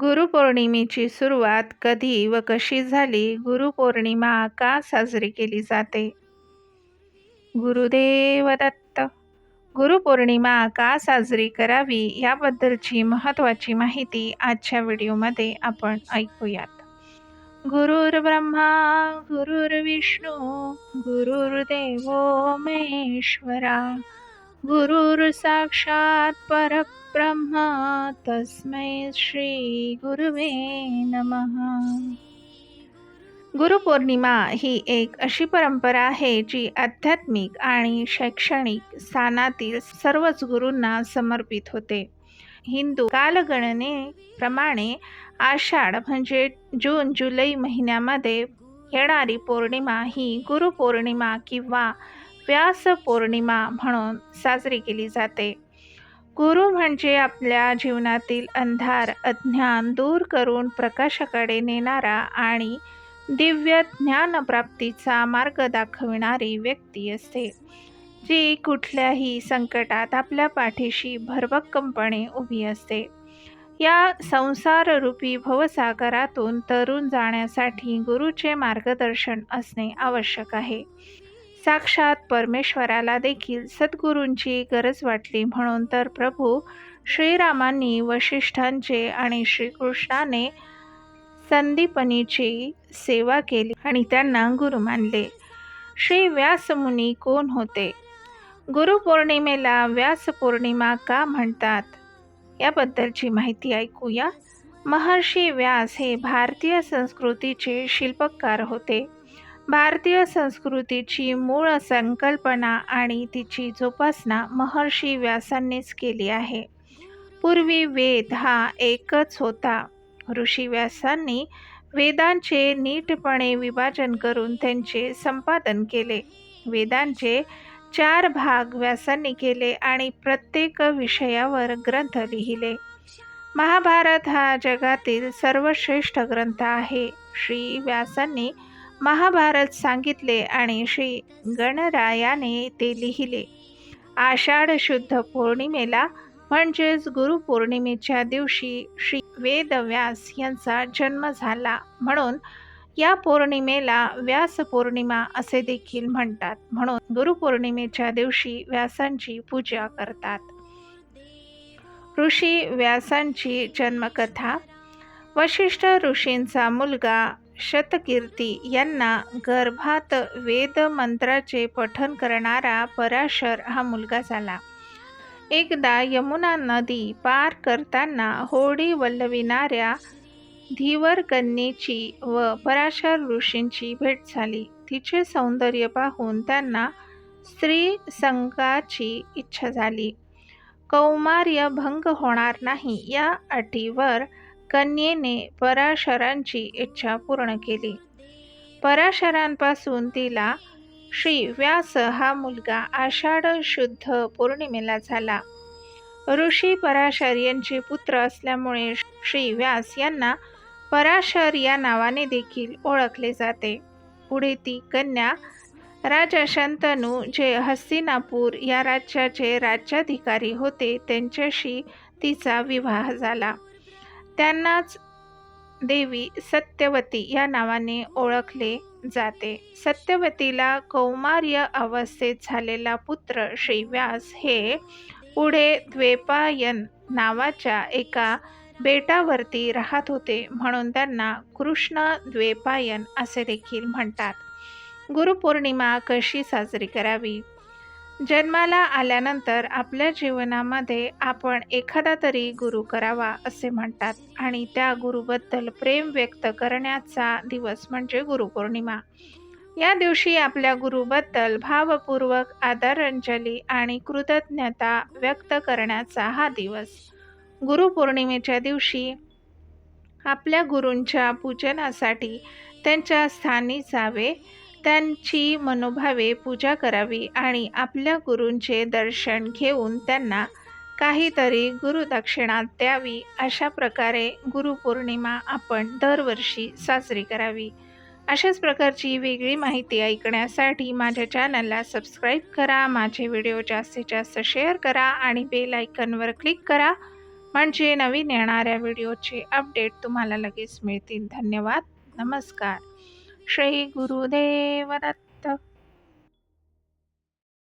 गुरुपौर्णिमेची सुरुवात कधी व कशी झाली गुरुपौर्णिमा का साजरी केली जाते? गुरुदेव दत्त गुरुपौर्णिमा का साजरी करावी याबद्दलची महत्त्वाची माहिती आजच्या व्हिडिओमध्ये आपण ऐकूयात. गुरुर्ब्रह्मा गुरुर्विष्णू गुरुर्देव महेश्वरा गुरुर्साक्षात साक्षात ब्रह्मा तस्मै श्री गुरुवे नमः. गुरुपौर्णिमा ही एक अशी परंपरा आहे जी आध्यात्मिक आणि शैक्षणिक स्थानातील सर्वच गुरूंना समर्पित होते. हिंदू कालगणनेप्रमाणे आषाढ म्हणजे जून जुलै महिन्यामध्ये येणारी पौर्णिमा ही गुरुपौर्णिमा किंवा व्यास पौर्णिमा म्हणून साजरी केली जाते. गुरु म्हणजे आपल्या जीवनातील अंधार अज्ञान दूर करून प्रकाशाकडे नेणारा आणि दिव्य ज्ञानप्राप्तीचा मार्ग दाखविणारी व्यक्ती असते जी कुठल्याही संकटात आपल्या पाठीशी भरभक्कमपणे उभी असते. या संसाररूपी भवसागरातून तरुण जाण्यासाठी गुरुचे मार्गदर्शन असणे आवश्यक आहे. साक्षात परमेश्वराला देखील सद्गुरूंची गरज वाटली. म्हणून तर प्रभू श्रीरामांनी वशिष्ठांचे आणि श्रीकृष्णाने संदीपनीची सेवा केली आणि त्यांना गुरु मानले. श्री व्यासमुनी कोण होते? गुरुपौर्णिमेला व्यास पौर्णिमा का म्हणतात? याबद्दलची माहिती ऐकूया. महर्षी व्यास हे भारतीय संस्कृतीचे शिल्पकार होते. भारतीय संस्कृतीची मूळ संकल्पना आणि तिची जोपासना महर्षी व्यासांनीच केली आहे. पूर्वी वेद हा एकच होता. ऋषी व्यासांनी वेदांचे नीटपणे विभाजन करून त्यांचे संपादन केले. वेदांचे चार भाग व्यासांनी केले आणि प्रत्येक विषयावर ग्रंथ लिहिले. महाभारत हा जगातील सर्वश्रेष्ठ ग्रंथ आहे. श्री व्यासांनी महाभारत सांगितले आणि श्री गणरायाने ते लिहिले. आषाढ शुद्ध पौर्णिमेला म्हणजेच गुरुपौर्णिमेच्या दिवशी श्री वेदव्यास यांचा जन्म झाला म्हणून या पौर्णिमेला व्यास पौर्णिमा असे देखील म्हणतात. म्हणून गुरुपौर्णिमेच्या दिवशी व्यासांची पूजा करतात. ऋषी व्यासांची जन्मकथा. वशिष्ठ ऋषींचा मुलगा शतकीर्ती यांना गर्भात वेद मंत्राचे पठन करणारा पराशर हा मुलगा झाला. एकदा यमुना नदी पार करताना होडी वल्लविणाऱ्या धीवर कन्येची व पराशर ऋषींची भेट झाली. तिचे सौंदर्य पाहून त्यांना स्त्री संघाची इच्छा झाली. कौमार्य भंग होणार नाही या अटीवर कन्येने पराशरांची इच्छा पूर्ण केली. पराशरांपासून तिला श्री व्यास हा मुलगा आषाढ शुद्ध पौर्णिमेला झाला. ऋषी पराशर यांचे पुत्र असल्यामुळे श्री व्यास यांना पराशर या नावाने देखील ओळखले जाते. पुढे ती कन्या राजा शंतनू जे हस्तिनापूर या राज्याचे राज्याधिकारी होते त्यांच्याशी तिचा विवाह झाला. त्यांनाच देवी सत्यवती या नावाने ओळखले जाते. सत्यवतीला कौमार्य अवस्थेत झालेला पुत्र श्रीव्यास हे पुढे द्वेपायन नावाच्या एका बेटावरती राहत होते म्हणून त्यांना कृष्ण द्वेपायन असे देखील म्हणतात. गुरुपौर्णिमा कशी साजरी करावी? जन्माला आल्यानंतर आपल्या जीवनामध्ये आपण एखादा तरी गुरु करावा असे म्हणतात. आणि त्या गुरुबद्दल प्रेम व्यक्त करण्याचा दिवस म्हणजे गुरुपौर्णिमा. या दिवशी आपल्या गुरुबद्दल भावपूर्वक आदरांजली आणि कृतज्ञता व्यक्त करण्याचा हा दिवस. गुरुपौर्णिमेच्या दिवशी आपल्या गुरूंच्या पूजनासाठी त्यांच्या स्थानी जावे. त्यांची मनोभावे पूजा करावी आणि आपल्या गुरूंचे दर्शन घेऊन त्यांना काहीतरी गुरुदक्षिणा द्यावी अशा प्रकारे गुरुपौर्णिमा आपण दरवर्षी साजरी करावी. अशाच प्रकारची वेगळी माहिती ऐकण्यासाठी माझ्या चॅनलला सबस्क्राईब करा माझे व्हिडिओ जास्तीत जास्त शेअर करा आणि बेल आयकनवर क्लिक करा. म्हणजे नवीन येणाऱ्या व्हिडिओचे अपडेट तुम्हाला लगेच मिळतील. धन्यवाद. नमस्कार. श्री गुरुदेव दत्त